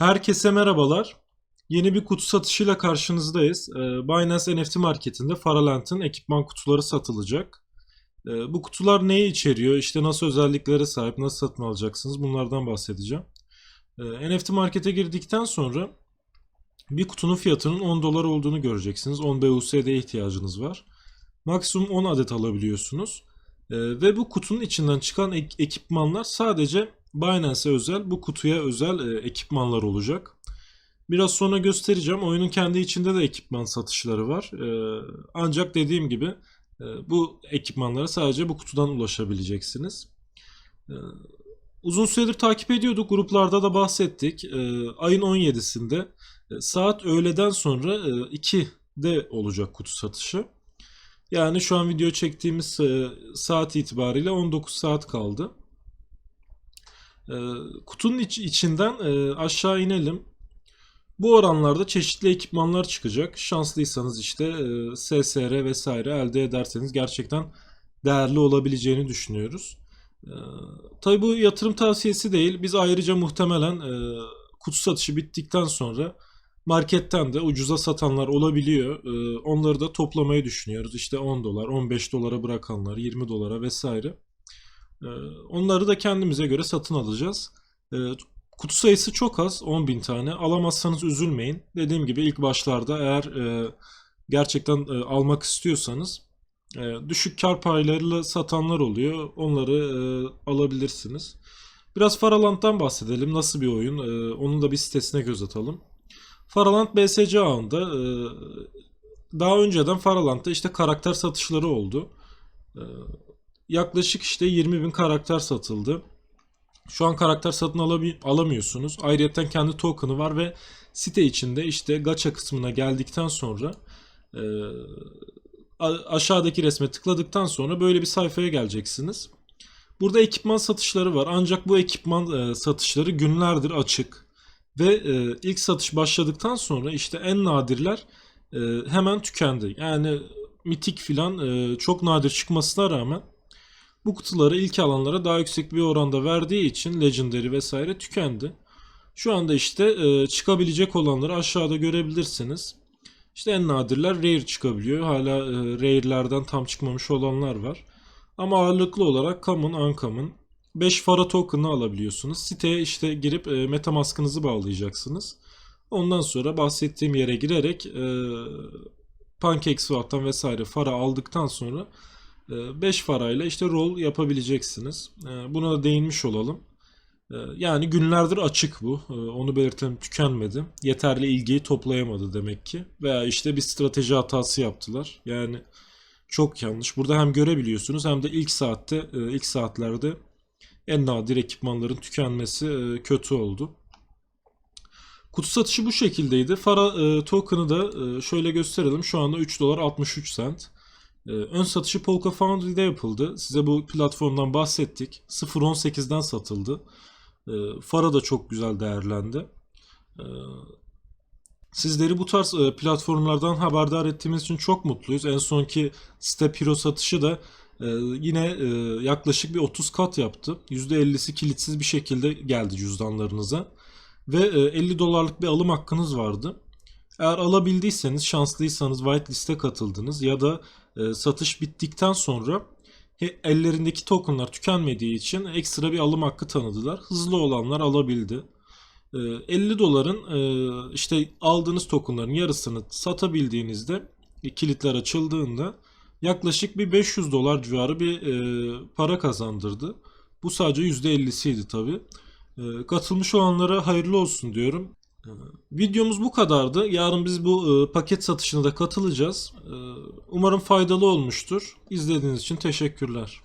Herkese merhabalar. Yeni bir kutu satışıyla karşınızdayız. Ee, Binance NFT Market'inde Faralent'in ekipman kutuları satılacak. Ee, Bu kutular neyi içeriyor? İşte nasıl özelliklere sahip, nasıl satın alacaksınız? Bunlardan bahsedeceğim. Ee, NFT Market'e girdikten sonra bir kutunun fiyatının 10 dolar olduğunu göreceksiniz. 10 BUSD'ye ihtiyacınız var. Maksimum 10 adet alabiliyorsunuz. Ve bu kutunun içinden çıkan ek- ekipmanlar sadece Binance'e özel, bu kutuya özel e, ekipmanlar olacak. Biraz sonra göstereceğim. Oyunun kendi içinde de ekipman satışları var. Ee, ancak dediğim gibi e, bu ekipmanlara sadece bu kutudan ulaşabileceksiniz. Ee, uzun süredir takip ediyorduk. Gruplarda da bahsettik. Ee, ayın 17'sinde e, saat öğleden sonra e, 2'de olacak kutu satışı. Yani şu an video çektiğimiz e, saat itibariyle 19 saat kaldı. Ee, kutunun iç- içinden e, aşağı inelim. Bu oranlarda çeşitli ekipmanlar çıkacak. Şanslıysanız işte e, SSR vesaire elde ederseniz gerçekten değerli olabileceğini düşünüyoruz. E, tabii bu yatırım tavsiyesi değil. Biz ayrıca muhtemelen e, kutu satışı bittikten sonra marketten de ucuza satanlar olabiliyor. E, onları da toplamayı düşünüyoruz. İşte 10 dolar, 15 dolara bırakanlar, 20 dolara vesaire. E, onları da kendimize göre satın alacağız. E, Kutu sayısı çok az. 10.000 tane. Alamazsanız üzülmeyin. Dediğim gibi ilk başlarda eğer e, gerçekten e, almak istiyorsanız e, düşük kar paylarıyla satanlar oluyor. Onları alabilirsiniz. Biraz Faralant'tan bahsedelim. Nasıl bir oyun? Onun da bir sitesine göz atalım. Faralant BSC ağında daha önceden Faralant'ta işte karakter satışları oldu. Yaklaşık işte 20.000 karakter satıldı. Şu an karakter satın alamıyorsunuz. Ayrıca kendi token'ı var ve site içinde işte gacha kısmına geldikten sonra e, aşağıdaki resme tıkladıktan sonra böyle bir sayfaya geleceksiniz. Burada ekipman satışları var. Ancak bu ekipman e, satışları günlerdir açık. Ve e, ilk satış başladıktan sonra işte en nadirler e, hemen tükendi. Yani mitik filan e, çok nadir çıkmasına rağmen bu kutuları ilk alanlara daha yüksek bir oranda verdiği için Legendary vesaire tükendi. Şu anda işte e, çıkabilecek olanları aşağıda görebilirsiniz. İşte en nadirler Rare çıkabiliyor. Hala e, Rare'lerden tam çıkmamış olanlar var. Ama ağırlıklı olarak Common, Uncommon 5 Fara token'ı alabiliyorsunuz. Siteye işte girip e, Metamask'ınızı bağlayacaksınız. Ondan sonra bahsettiğim yere girerek e, PancakeSwap'tan vesaire Fara aldıktan sonra 5 farayla işte rol yapabileceksiniz. E, Buna da değinmiş olalım. E, Yani günlerdir açık bu. Onu belirtelim tükenmedi. Yeterli ilgiyi toplayamadı demek ki. Veya işte bir strateji hatası yaptılar. Yani çok yanlış. Burada hem görebiliyorsunuz hem de ilk saatte, e, ilk saatlerde en nadir ekipmanların tükenmesi e, kötü oldu. Kutu satışı bu şekildeydi. Fara e, token'ı da şöyle gösterelim. Şu anda 3 dolar 63 cent. Ee, ön satışı Polka Foundry'de yapıldı. Size bu platformdan bahsettik. 0.18'den satıldı. Ee, Fara da çok güzel değerlendi. Ee, sizleri bu tarz e, platformlardan haberdar ettiğimiz için çok mutluyuz. En sonki Step Hero satışı da e, yine e, yaklaşık bir 30 kat yaptı. %50'si kilitsiz bir şekilde geldi cüzdanlarınıza. Ve e, 50 dolarlık bir alım hakkınız vardı. Eğer alabildiyseniz, şanslıysanız whitelist'e katıldınız ya da e, satış bittikten sonra ellerindeki tokenlar tükenmediği için ekstra bir alım hakkı tanıdılar. Hızlı olanlar alabildi. E, 50 doların e, işte aldığınız tokenların yarısını satabildiğinizde e, kilitler açıldığında yaklaşık bir 500 dolar civarı bir e, para kazandırdı. Bu sadece %50'siydi tabi. katılmış olanlara hayırlı olsun diyorum. Videomuz bu kadardı. Yarın biz bu e, paket satışına da katılacağız. Ee, Umarım faydalı olmuştur. İzlediğiniz için teşekkürler.